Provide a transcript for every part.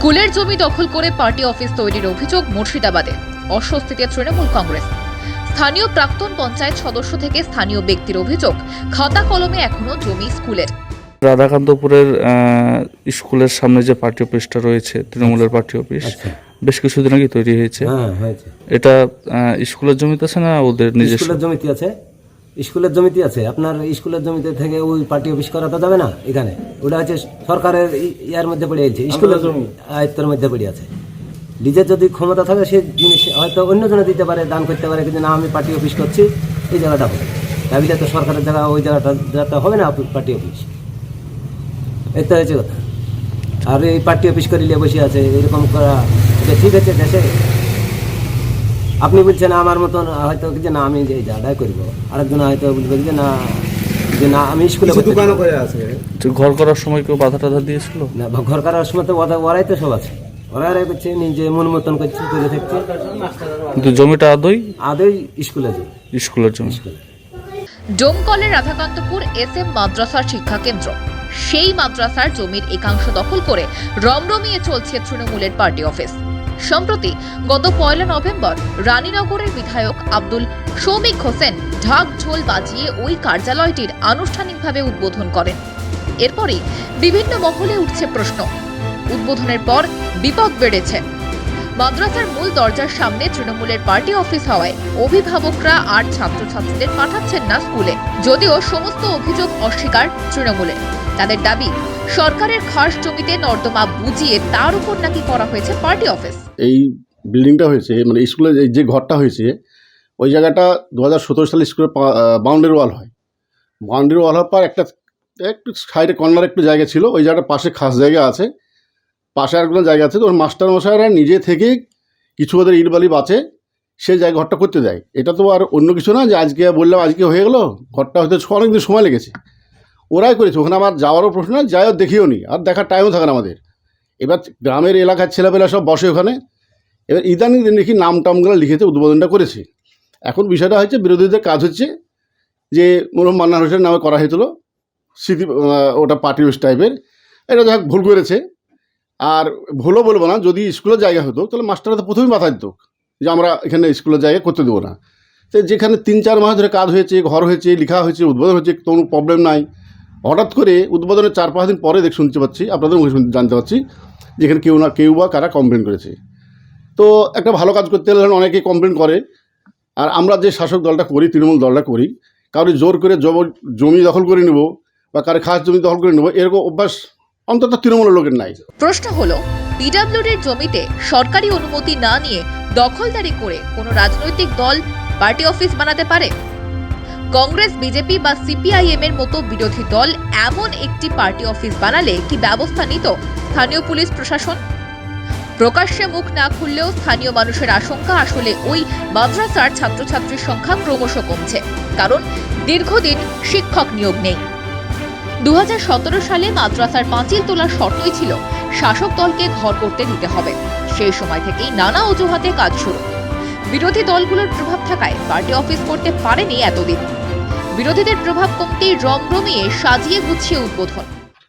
স্কুলের জমি দখল করে পার্টি অফিস তৈরির অভিযোগ মুর্শিদাবাদে। অস্বস্তিতে তৃণমূল কংগ্রেস। স্থানীয় প্রাক্তন পঞ্চায়েত সদস্য থেকে স্থানীয় ব্যক্তির অভিযোগ খাতা কলমে এখনও জমি স্কুলের। রাধাকান্তপুরের আহ, স্কুলের সামনে যে পার্টি অফিসটা রয়েছে তৃণমূলের পার্টি অফিস আচ্ছা। বেশ কিছুদিন আগে তৈরি হয়েছে। হ্যাঁ এটা আহ, স্কুলের জমিতে আছে না ওদের নিজস্ব? স্কুলের জমিতে আছে। স্কুলের জমিতে আছে আপনার স্কুলের জমিতে থেকে ওই পার্টি অফিস করা তো যাবে না এখানে? ওটা হচ্ছে সরকারের ইয়ার মধ্যে পড়ে আছে স্কুলের জমি। আয়ত্তের মধ্যে পড়ে আছে। নিজের যদি ক্ষমতা থাকে সে জিনিস হয়তো অন্য জনে দিতে পারে দান করতে পারে কিন্তু না আমি পার্টি অফিস করছি এই জায়গাটা হবে। দাবিটা তো সরকারের জায়গা ওই জায়গাটা হবে না পার্টি অফিস। এই তো হয়েছে কথা। আর এই পার্টি অফিস করিলে বসে আছে এরকম করা এটা ঠিক আছে দেশে আপনি বলছেন আমার মতন হয়তো কি যে না আমি যে জায়গাটাই করব। আরেকজন হয়তো বলবে যে না যে না আমি স্কুলে দোকানও করে আছে। ঘর করার সময় কেউ বাধা টাধা দিয়েছিল না বা ঘর করার সময় তো ওরা ওরাই তো সব আছে। ওরা ওরাই করছে নিজে মন মতন করছে করে থাকছে। কিন্তু জমিটা আদৌ আদৌ স্কুলে যে স্কুলের জমি। ডোমকলের রাধাকান্তপুর এস এম মাদ্রাসার শিক্ষা কেন্দ্র সেই মাদ্রাসার জমির একাংশ দখল করে রমরমিয়ে চলছে তৃণমূলের পার্টি অফিস। সম্প্রতি গত পয়লা নভেম্বর রানীনগরের বিধায়ক আব্দুল শৌমিক হোসেন ঢাক ঢোল বাজিয়ে ওই কার্যালয়টির আনুষ্ঠানিকভাবে উদ্বোধন করেন। এরপরই বিভিন্ন মহলে উঠছে প্রশ্ন। উদ্বোধনের পর বিপদ বেড়েছে। মাদ্রাসার মূল দরজার সামনে তৃণমূলের পার্টি অফিস হওয়ায় অভিভাবকরা আর ছাত্রছাত্রীদের পাঠাচ্ছেন না স্কুলে। যদিও সমস্ত অভিযোগ অস্বীকার তৃণমূলের। তাদের দাবি, সরকারের খাস জমিতে নর্দমা বুঝিয়ে তার উপর নাকি করা হয়েছে পার্টি অফিস। এই বিল্ডিংটা হয়েছে মানে স্কুলের এই যে ঘরটা হয়েছে, ওই জায়গাটা দু হাজার সতেরো সালে স্কুলের বাউন্ডারি ওয়াল হয়। বাউন্ডারি ওয়াল হওয়ার পর একটা, একটু সাইডে কর্নার একটু জায়গা ছিল, ওই জায়গাটা পাশে খাস জায়গা আছে। পাশে আরেকগুলো জায়গা আছে, তো মাস্টার মশাইরা নিজে থেকেই কিছু ওদের ইট বালি বাঁচে সেই জায়গা ঘরটা করতে দেয়। এটা তো আর অন্য কিছু না, যে আজকে বললাম আজকে হয়ে গেলো, ঘরটা হয়তো অনেকদিন সময় লেগেছে। ওরাই করেছে। ওখানে আমার যাওয়ারও প্রশ্ন না যাইও দেখিও নি, আর দেখার টাইমও থাকে না আমাদের। এবার গ্রামের এলাকার ছেলেপেলা সব বসে ওখানে। এবার ইদানিং দিন দেখি নাম টামগুলো লিখেতে উদ্বোধনটা করেছে। এখন বিষয়টা হচ্ছে বিরোধীদের কাজ হচ্ছে যে, মরহম মান্নান হোসেন নামে করা হয়েছিল, স্মৃতি ওটা পার্টি অফিস টাইপের এটা যাক ভুল করেছে। আর ভুলও বলব না, যদি স্কুলের জায়গা হতো, তাহলে মাস্টাররা তো প্রথমেই মাথায় দিত যে, আমরা এখানে স্কুলের জায়গা করতে দেবো না। তো যেখানে তিন চার মাস ধরে কাজ হয়েছে, ঘর হয়েছে, লেখা হয়েছে, উদ্বোধন হয়েছে, কোনো প্রবলেম নাই। হঠাৎ করে উদ্বোধনের চার পাঁচ দিন পরে দেখ শুনতে পাচ্ছি, আপনাদের মুখে শুনতে জানতে পারছি যেখানে কেউ না, কেউ বা কারা কমপ্লেন করেছে। তো একটা ভালো কাজ করতে গেলে অনেকেই কমপ্লেন করে। আর আমরা যে শাসক দলটা করি, তৃণমূল দলটা করি কারও জোর করে জমি দখল করে নেব বা কারও খাস জমি দখল করে নেব, এরকম অভ্যাস অন্তত তৃণমূলের লোকের নাই। প্রশ্ন হলো পিডব্লিউডির জমিতে সরকারি অনুমতি না নিয়ে দখলদারি করে কোনো রাজনৈতিক দল পার্টি অফিস বানাতে পারে? কংগ্রেস, বিজেপি বা সিপিআইএম এর মতো বিরোধী দল এমন একটি পার্টি অফিস বানালে কি ব্যবস্থা নিত স্থানীয় পুলিশ প্রশাসন? প্রকাশ্যে মুখ না খুললেও স্থানীয় মানুষের আশঙ্কা, আসলে ওই মাদ্রাসার ছাত্রছাত্রীর সংখ্যা ক্রমশ কমছে, কারণ দীর্ঘদিন শিক্ষক নিয়োগ নেই। দু হাজার সতেরো সালে মাদ্রাসার পাঁচিল তোলার শর্তই ছিল, শাসক দলকে ঘর করতে দিতে হবে। সেই সময় থেকেই নানা অজুহাতে কাজ শুরু। বিরোধী দলগুলোর প্রভাব থাকায় পার্টি অফিস করতে পারেনি এতদিন। বিরোধীদের প্রভাব কমতেই রমরমিয়ে সাজিয়ে গুছিয়ে উদ্বোধন।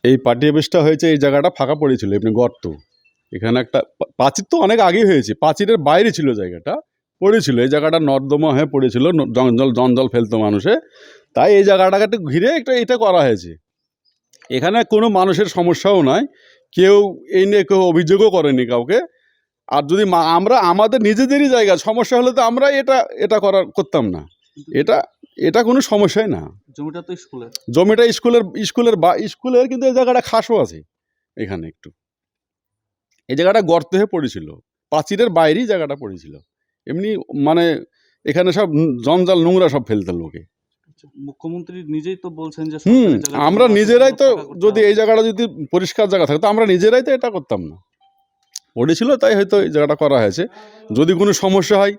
এই পার্টি অফিসটা হয়েছে, এই জায়গাটা ফাঁকা পড়েছিল, এমনি গর্ত। এখানে একটা প্রাচীর তো অনেক আগেই হয়েছে প্রাচীরের বাইরে ছিল জায়গাটা, পড়েছিল। এই জায়গাটা নর্দমা হয়ে পড়েছিল জঞ্জল জঞ্জল ফেলতো মানুষে। তাই এই জায়গাটাকে ঘিরে একটা এটা করা হয়েছে। এখানে কোনো মানুষের সমস্যাও নয় কেউ এই নিয়ে কেউ অভিযোগও করেনি কাউকে। আর যদি আমরা, আমাদের নিজেদেরই জায়গা, সমস্যা হলে তো আমরা এটা এটা করার, করতাম না। এটা এটা কোনো সমস্যাই না। জমিটা তো স্কুলের। জমিটা স্কুলের স্কুলের বা স্কুলের কিন্তু এই জায়গাটা খাসও আছে এখানে একটু। এই জায়গাটা গর্তে হয়ে পড়েছিল প্রাচীরের বাইরেই জায়গাটা পড়েছিল। এমনি মানে এখানে সব জঞ্জাল নোংরা সব ফেলতো লোকে। মুখ্যমন্ত্রী নিজেই তো বলছেন যে হুম আমরা নিজেরাই তো যদি এই জায়গাটা যদি পরিষ্কার জায়গা থাকতো আমরা নিজেরাই তো এটা করতাম না। পড়েছিল তাই হয়তো এই জায়গাটা করা হয়েছে। যদি কোনো সমস্যা হয়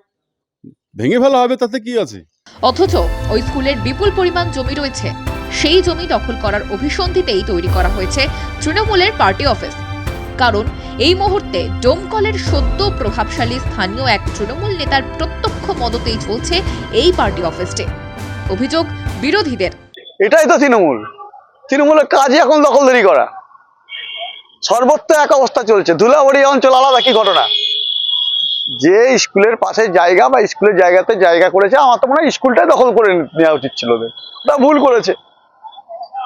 ভেঙে ফেলা হবে তাতে কি আছে? অথচ ওই স্কুলের বিপুল পরিমাণ জমি রয়েছে সেই জমি দখল করার অভিসন্ধিতেই তৈরি করা হয়েছে তৃণমূলের পার্টি অফিস। কারণ এই মুহূর্তে ডোমকলের সদ্য প্রভাবশালী স্থানীয় এক তৃণমূল নেতার প্রত্যক্ষ মদতেই চলছে এই পার্টি অফিসটি। অভিযোগ বিরোধীদের। এটাই তো তৃণমূল। তৃণমূলের কাজই এখন দখলদারি করা। সর্বত্র এক অবস্থা চলছে। ধুলাবাড়ি অঞ্চল আলাদা কি ঘটনা? যে স্কুলের পাশে জায়গা বা স্কুলের জায়গাতে জায়গা করেছে, আমার তো মনে হয় স্কুলটাই দখল করে নেওয়া উচিত ছিল ওদের। ওটা ভুল করেছে।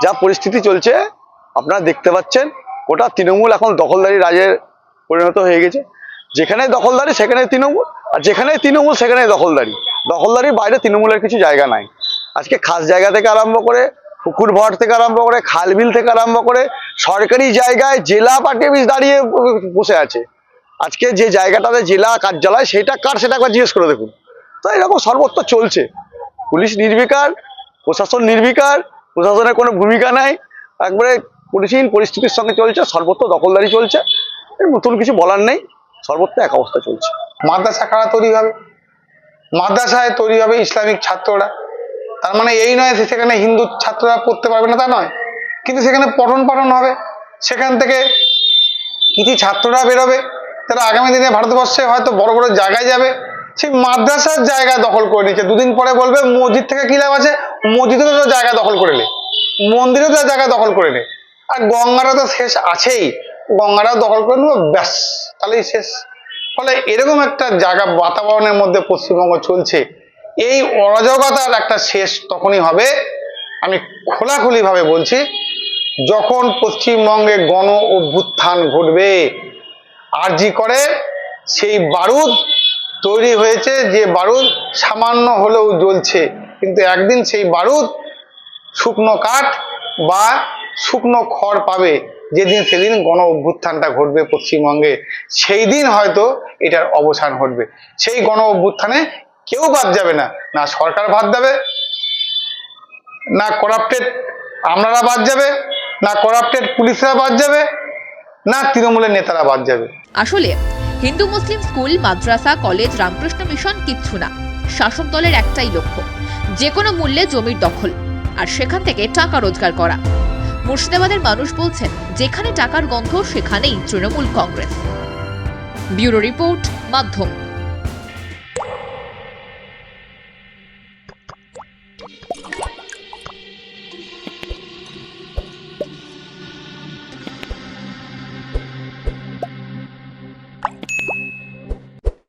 যা পরিস্থিতি চলছে, আপনারা দেখতে পাচ্ছেন ওটা তৃণমূল এখন দখলদারি রাজের পরিণত হয়ে গেছে। যেখানে দখলদারি, সেখানে তৃণমূল, আর যেখানে তৃণমূল, সেখানে দখলদারি। দখলদারির বাইরে তৃণমূলের কিছু জায়গা নাই। আজকে খাস জায়গা থেকে আরম্ভ করে, পুকুর ভর থেকে আরম্ভ করে খালবিল থেকে আরম্ভ করে, সরকারি জায়গায় জেলা পার্টি অফিস দাঁড়িয়ে বসে আছে। আজকে যে জায়গাটাতে জেলা কার্যালয় সেটা কার, সেটা একবার জিজ্ঞেস করে দেখুন। তো এরকম সর্বত্র চলছে। পুলিশ নির্বিকার, প্রশাসন নির্বিকার, প্রশাসনের কোনো ভূমিকা নাই। একবারে পরিচীন পরিস্থিতির সঙ্গে চলছে, সর্বত্র দখলদারি চলছে। নতুন কিছু বলার নেই, সর্বত্র এক অবস্থা চলছে। মাদ্রাসা কারা তৈরি হবে? মাদ্রাসায় তৈরি হবে ইসলামিক ছাত্ররা। তার মানে এই নয় যে সেখানে হিন্দু ছাত্ররা পড়তে পারবে না, তা নয়। কিন্তু সেখানে পঠন পাঠন হবে। সেখান থেকে কিছু ছাত্ররা বেরোবে। তারা আগামী দিনে ভারতবর্ষে হয়তো বড় বড় জায়গায় যাবে। সেই মাদ্রাসার জায়গা দখল করে নিচ্ছে দুদিন পরে বলবে, মসজিদ থেকে কি লাভ আছে? মসজিদে তো জায়গা দখল করে নে। মন্দিরে তো জায়গা দখল করে নে। আর গঙ্গাটা তো শেষ আছেই। গঙ্গাটাও দখল করে নেব, ব্যাস। তাহলেই শেষ। ফলে এরকম একটা জায়গা বাতাবরণের মধ্যে পশ্চিমবঙ্গ চলছে। এই অরাজকতার একটা শেষ তখনই হবে। আমি খোলাখুলিভাবে বলছি, যখন পশ্চিমবঙ্গে গণ অভ্যুত্থান ঘটবে আরজি করে, সেই বারুদ তৈরি হয়েছে যে বারুদ সামান্য হলেও জ্বলছে। কিন্তু একদিন সেই বারুদ শুকনো কাঠ বা শুকনো খড় পাবে। যেদিন সেদিন গণ অভ্যুত্থানটা ঘটবে পশ্চিমবঙ্গে। সেই দিন হয়তো এটার অবসান ঘটবে। সেই গণ অভ্যুত্থানে কেউ বাদ যাবে না। না সরকার বাদ যাবে, না করাপ্টেড আমলারা বাদ যাবে, না করাপ্টেড পুলিশরা বাদ যাবে না, তৃণমূলের নেতারা বাদ যাবে। আসলে, হিন্দু মুসলিম স্কুল, মাদ্রাসা, কলেজ, রামকৃষ্ণ মিশন কিচ্ছু না। শাসক দলের একটাই লক্ষ্য যে কোনো মূল্যে জমির দখল, আর সেখান থেকে টাকা রোজগার করা। মুর্শিদাবাদের মানুষ বলছেন, যেখানে টাকার গন্ধ, সেখানেই তৃণমূল কংগ্রেস। ব্যুরো রিপোর্ট, মাধ্যম।